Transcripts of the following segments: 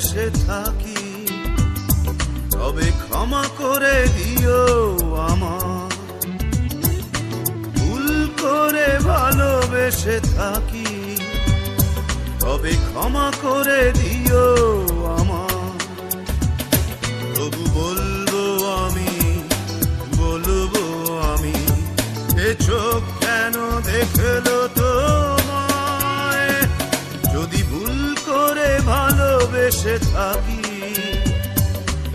ভালোবেসে থাকি, তবে ক্ষমা করে দিও আমার ভুল করে ভালোবেসে থাকি, তবে ক্ষমা করে দিও আমার তবু বলব আমি বলব আমি, এ চোখ কেন দেখল? ভালোবেসে থাকি।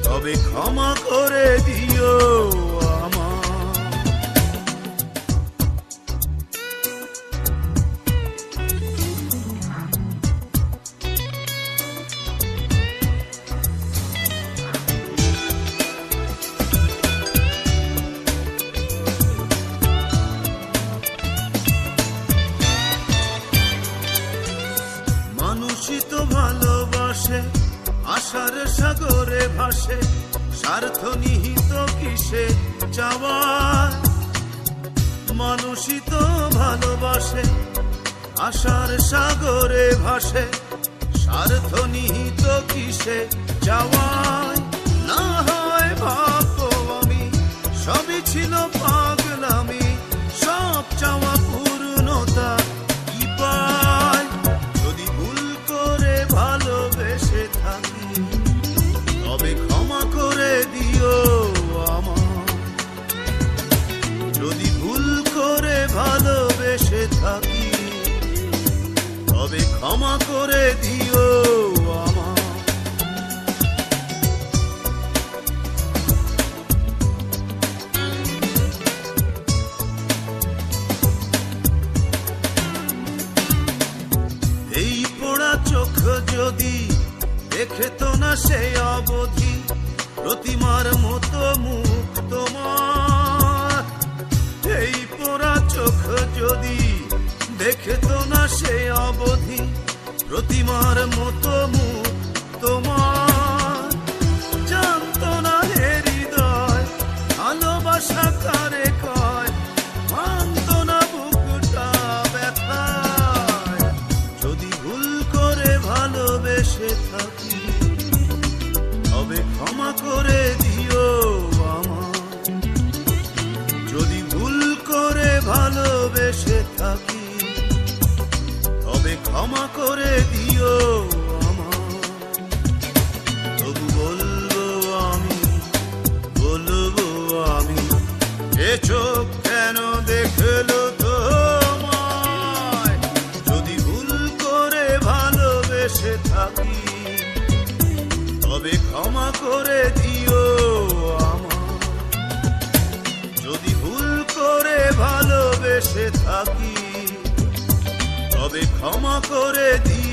তবে ক্ষমা করে দিও। আশার সাগরে ভাসে, স্বার্থ নিহিত কিসে যাওয়ার মানুষই তো ভালোবাসে আশার সাগরে ভাসে, স্বার্থ নিহিত কিসে যাওয়ায় না হয় ভাবো করে দিও আমার এই পোড়া চোখ যদি দেখে তো না সে অবধি, প্রতিমার মতো মুখ তোমার। প্রতিমার মতো মুখ তোমার। জানতো না যদি ভুল করে ভালোবেসে থাকি, তবে দিও যদি ভুল করে ভালোবেসে ক্ষমা করে দিও তবু বলব আমি বলব আমি, এ চোখ কেন দেখল তোমায়? যদি ভুল করে ভালোবেসে থাকি, তবে ক্ষমা করে দিও আমার যদি ভুল করে ভালোবেসে থাকি ক্ষমা করে দিও।